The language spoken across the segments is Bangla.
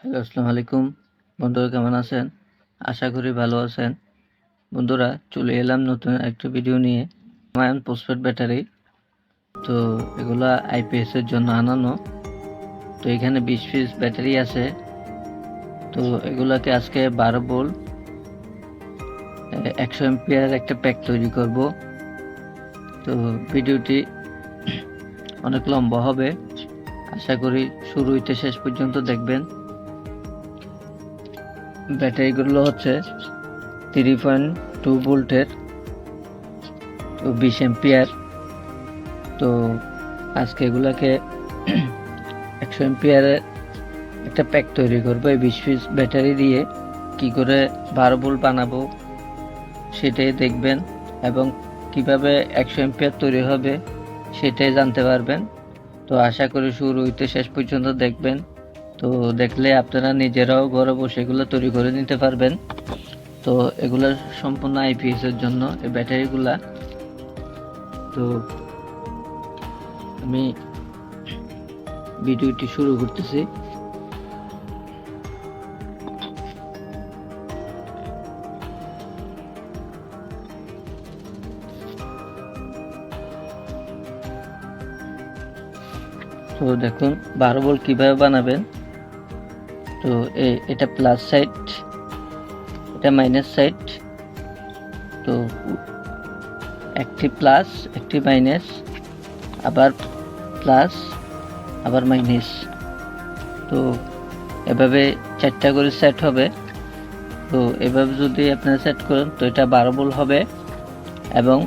হ্যালো, আসসালামু আলাইকুম। বন্ধুরা, কেমন আছেন? আশা করি ভালো আছেন। বন্ধুরা, চলে এলাম নতুন একটা ভিডিও নিয়ে মায়ান পোস্টপেড ব্যাটারি তো এগুলা আইপিএস এর জন্য আনানো। তো এখানে বিশ পিস ব্যাটারি আছে। তো এগুলাকে আজকে বারো বোল একশো এমপিয়ার একটা প্যাক তৈরি করব। তো ভিডিওটি অনেক লম্বা হবে। আশা করি শুরু হইতে শেষ পর্যন্ত দেখবেন। ব্যাটারিগুলো হচ্ছে থ্রি পয়েন্ট টু ভোল্টের তো বিশ এম্পিয়ার তো আজকে এগুলাকে একশো এম্পিয়ারের একটা প্যাক তৈরি করব। এই বিশ পিস ব্যাটারি দিয়ে কি করে বারো ভোল্ট বানাবো সেটাই দেখবেন এবং কীভাবে একশো এম্পিয়ার তৈরি হবে সেটাই জানতে পারবেন। তো আশা করি শুরু হইতে শেষ পর্যন্ত দেখবেন। তো দেখলে আপনারা নিজেরাও ঘরে বসে এগুলো তৈরি করে নিতে পারবেন। তো এগুলো সম্পূর্ণ আইপিএস এর জন্য, এই ব্যাটারিগুলা। তো আমি ভিডিওটি শুরু করতেছি। তো দেখুন, বারো বল কীভাবে বানাবেন? তো এটা প্লাস সাইড এটা মাইনাস সাইড তো একটি প্লাস একটি মাইনাস আবার প্লাস আবার মাইনাস তো এভাবে চারটা করে সেট হবে। তো এভাবে যদি আপনারা সেট করেন, তো এটা বারো বল হবে এবং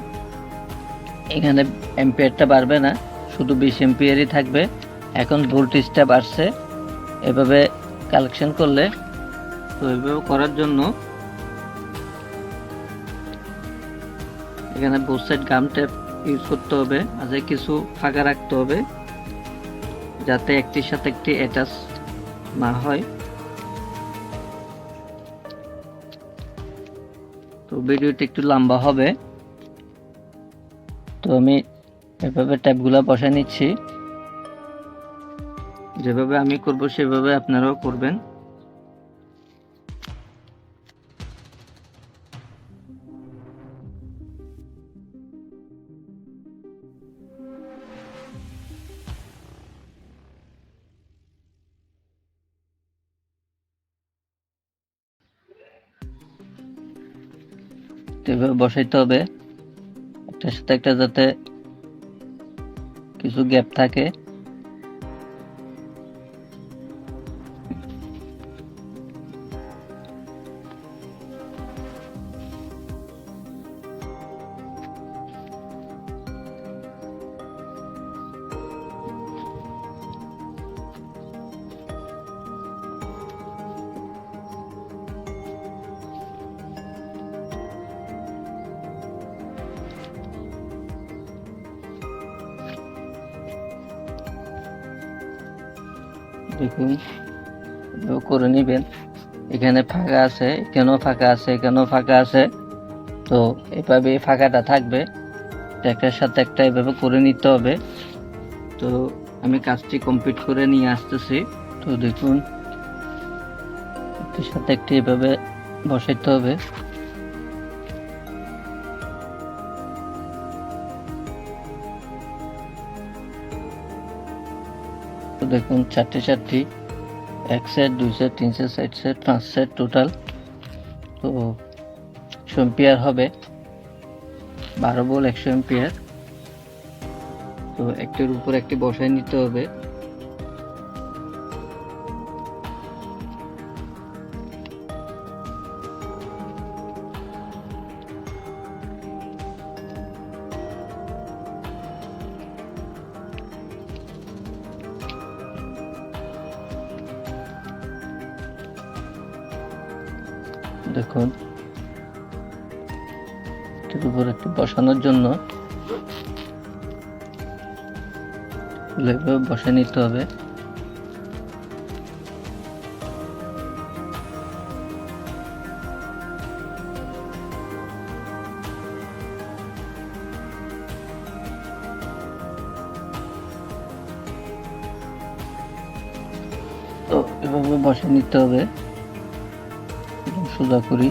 এখানে এম্পিয়ারটা বাড়বে না, শুধু বিশ এম্পিয়ারই থাকবে। এখন ভোল্টেজটা বাড়ছে। এভাবে কালেকশন করলে, তো এভাবে করার জন্য এখানে both side gum tape use করতে হবে মাঝে কিছু ফাঁকা রাখতে হবে, যাতে একটির সাথে একটি অ্যাটাচ না হয়। তো ভিডিওটি একটু লম্বা হবে। তো আমি এভাবে ট্যাপগুলো বসায় নিচ্ছি। যেভাবে আমি করব, সেভাবে আপনারাও করবেন। এভাবে বসাইতে হবে। একটার সাথে একটা যাতে কিছু গ্যাপ থাকে। দেখুন। করে নেবেন। এখানে ফাঁকা আছে, কেন ফাঁকা আছে এখানেও ফাঁকা আছে? তো এভাবে ফাঁকাটা থাকবে। একটার সাথে একটা এভাবে করে নিতে হবে। তো আমি কাজটি কমপ্লিট করে নিয়ে আসতেছি। তো দেখুন, একটির সাথে একটি এভাবে বসাইতে হবে। দেখুন, চারটে চারটি, এক সেট দুই সেট তিন সেট চার সেট পাঁচ সেট টোটাল তো একশো এম্পিয়ার হবে। বারো বল একশো এম্পিয়ার তো একটির উপর একটি বসায় নিতে হবে। দেখুন এটার উপর বসানোর জন্য। এভাবে বসে নিতে হবে। তো এভাবে বসে নিতে হবে। সোজা করি।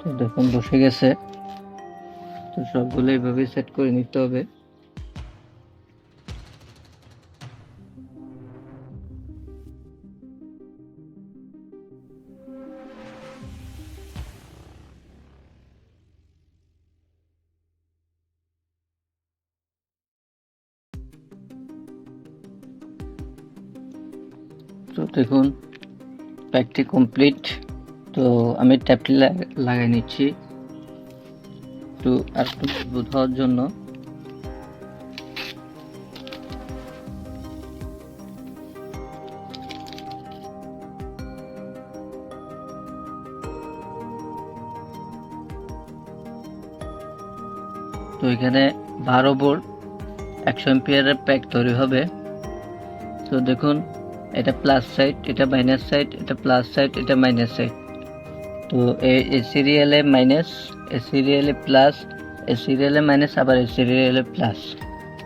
তো দেখুন, বসে গেছে। তো সবগুলো এইভাবে সেট করে নিতে হবে। তো দেখুন প্যাকটি কমপ্লিট তো আমি ট্যাপটি লাগাই নিচ্ছি। একটু আর একটু মজবুত হওয়ার জন্য। তো এখানে বারো বোল্ট একশো এম্পিয়ারের প্যাক তৈরি হবে। তো দেখুন, এটা প্লাস সাইড এটা মাইনাস সাইড এটা প্লাস সাইড এটা মাইনাস সাইড তো এ সিরিয়ালে মাইনাস এ সিরিয়ালে প্লাস এ সিরিয়ালে মাইনাস আবার এ সিরিয়ালে প্লাস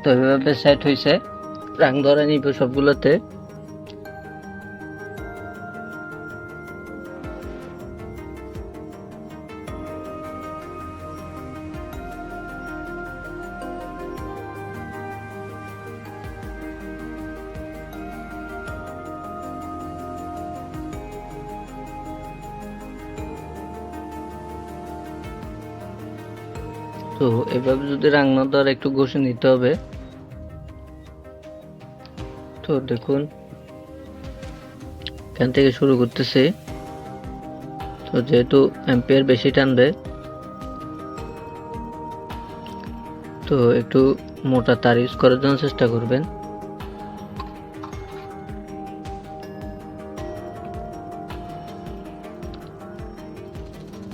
তো এভাবে সেট হয়েছে রাং ধরে নিব সবগুলোতে। তো এভাবে যদি রান্না দেওয়ার একটু ঘষে নিতে হবে, তো দেখুন, এখান থেকে শুরু করতেছে। তো যেহেতু অ্যাম্পিয়ার বেশি টানবে, তো একটু মোটা তার ইউজ করার জন্য চেষ্টা করবেন।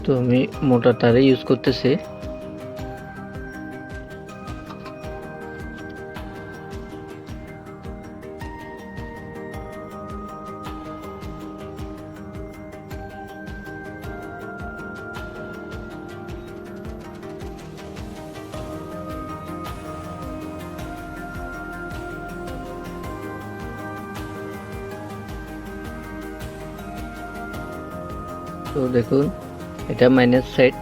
তো আমি মোটা তারে ইউজ করতেছি। দেখুন, এটা মাইনাস সেট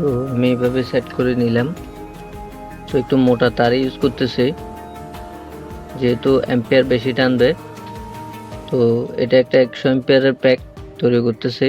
তো আমি এইভাবে সেট করে নিলাম। তো একটু মোটা তার ইউজ করতেছি, যেহেতু অ্যাম্পিয়ার বেশি টানবে, তো এটা একটা একশো অ্যাম্পিয়ারের প্যাক তৈরি করতেছি।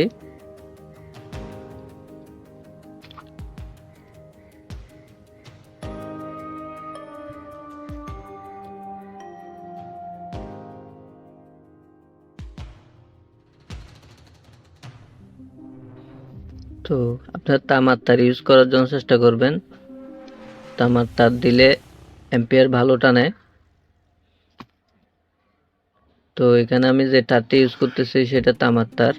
তো আপনার তামার তার ইউজ করার জন্য চেষ্টা করবেন। তামার তার দিলে অ্যাম্পিয়ার ভালো টানে। তো এখানে আমি যে তারটি ইউজ করতেছি সেটা তামার তার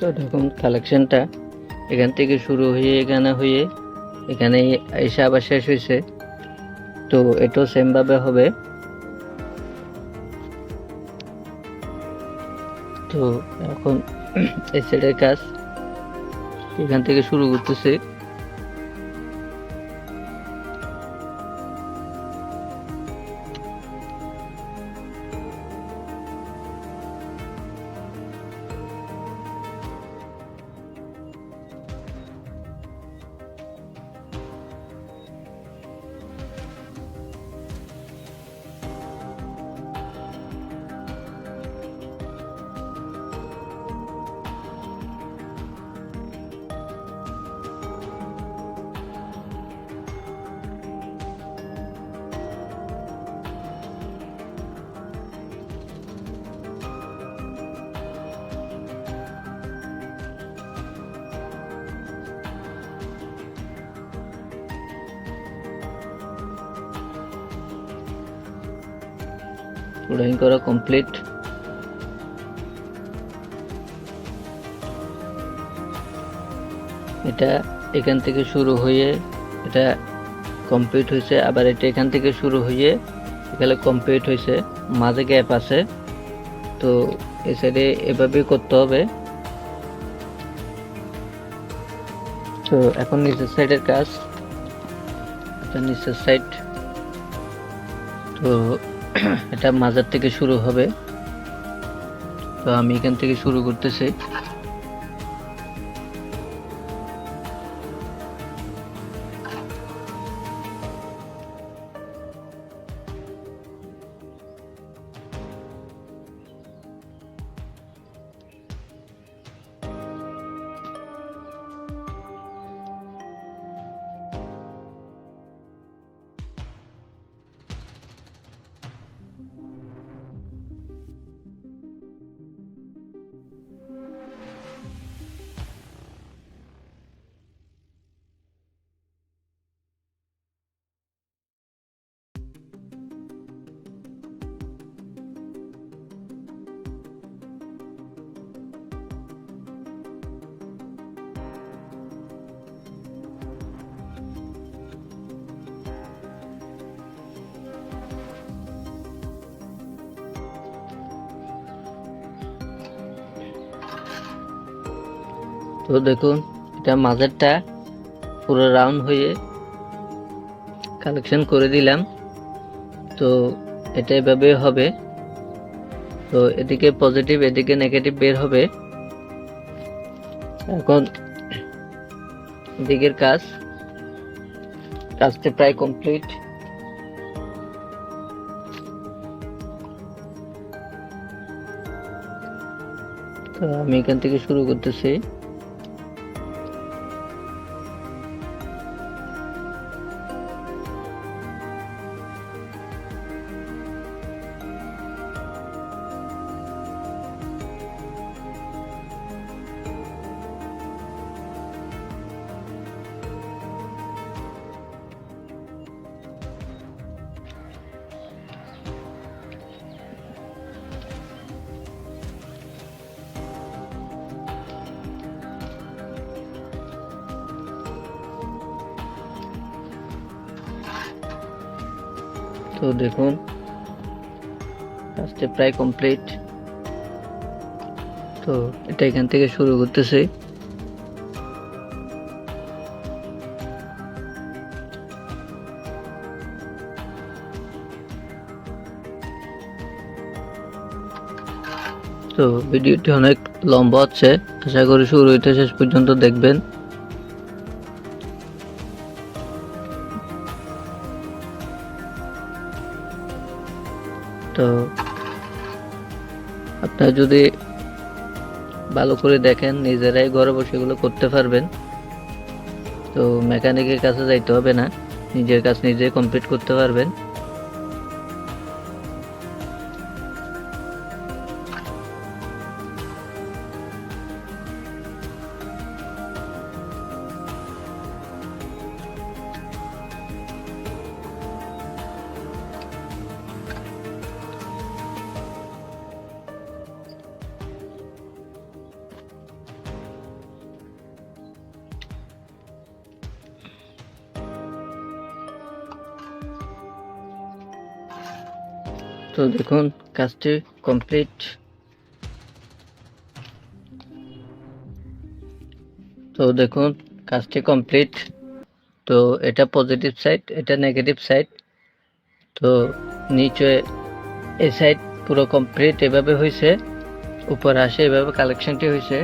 তো দেখুন কালেকশনটা এখান থেকে শুরু হয়ে, এখানে হয়ে এখানে এসে আবার শেষ হয়েছে। তো এটাও সেমভাবে হবে। তো এখন এই কাজ এখান থেকে শুরু করতেছে। ড্রয়িং করা কমপ্লিট এটা এখান থেকে শুরু হয়ে এটা কমপ্লিট হয়েছে। আবার এটা এখান থেকে শুরু হয়ে এখানে কমপ্লিট হয়েছে। মাঝে গ্যাপ আছে। তো এই সাইডে এভাবেই করতে হবে। তো এখন নিচের সাইডের কাজ। নিচের সাইড তো এটা মাজার থেকে শুরু হবে। তো আমি এখান থেকে শুরু করতেছি। তো দেখুন, এটা মাঝেরটা পুরো রাউন্ড হয়ে কালেকশন করে দিলাম। তো এটা এভাবে হবে। তো এদিকে পজিটিভ এদিকে নেগেটিভ বের হবে। এখন দিকের কাজ, কাজটা প্রায় কমপ্লিট তো আমি এখান থেকে শুরু করতেছি। তো দেখুন কাজটা প্রায় কমপ্লিট তো এটা এখান থেকে শুরু করতেছি। তো ভিডিওটি অনেক লম্বা হচ্ছে। আশা করি শুরু হইতে শেষ পর্যন্ত দেখবেন। তো আপনারা যদি ভালো করে দেখেন, নিজেরাই ঘরে বসে এগুলো করতে পারবেন। তো মেকানিকের কাছে যাইতে হবে না। নিজের কাজ নিজে কমপ্লিট করতে পারবেন। তো দেখুন, কাজটি কমপ্লিট তো দেখুন, কাজটি কমপ্লিট তো এটা পজিটিভ সাইড এটা নেগেটিভ সাইড তো নিচে এই সাইড পুরো কমপ্লিট এভাবে হয়েছে উপর আসে এভাবে কালেকশনটি হয়েছে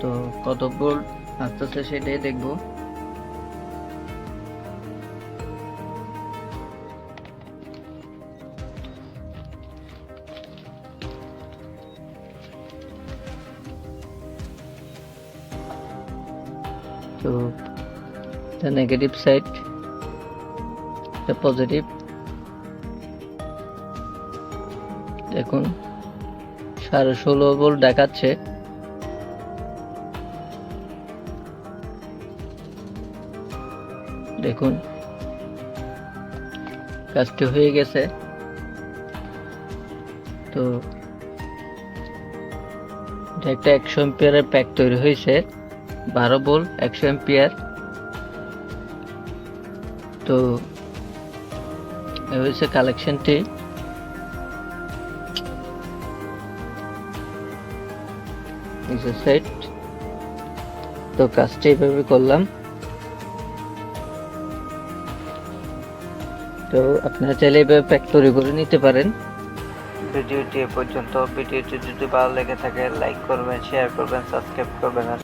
তো কত বোল্ট আসতেছে সেটাই দেখব। তো the negative side, the positive. দেখুন, সাড়ে ষোলো ভোল্ট দেখাচ্ছে। দেখুন, কাজটি হয়ে গেছে। তো একটা একশো এম্পিয়ারের প্যাক তৈরি হয়েছে। বারো বোল্ট একশো এম্পিয়ার তো হয়েছে কালেকশনটি সেট তো কাজটা এইভাবে করলাম। তো আপনারা চাইলে এইভাবে প্যাক তৈরি করে নিতে পারেন। ভিডিওটি এ পর্যন্ত। ভিডিওটি যদি ভালো লেগে থাকে লাইক করবেন শেয়ার করবেন সাবস্ক্রাইব করবেন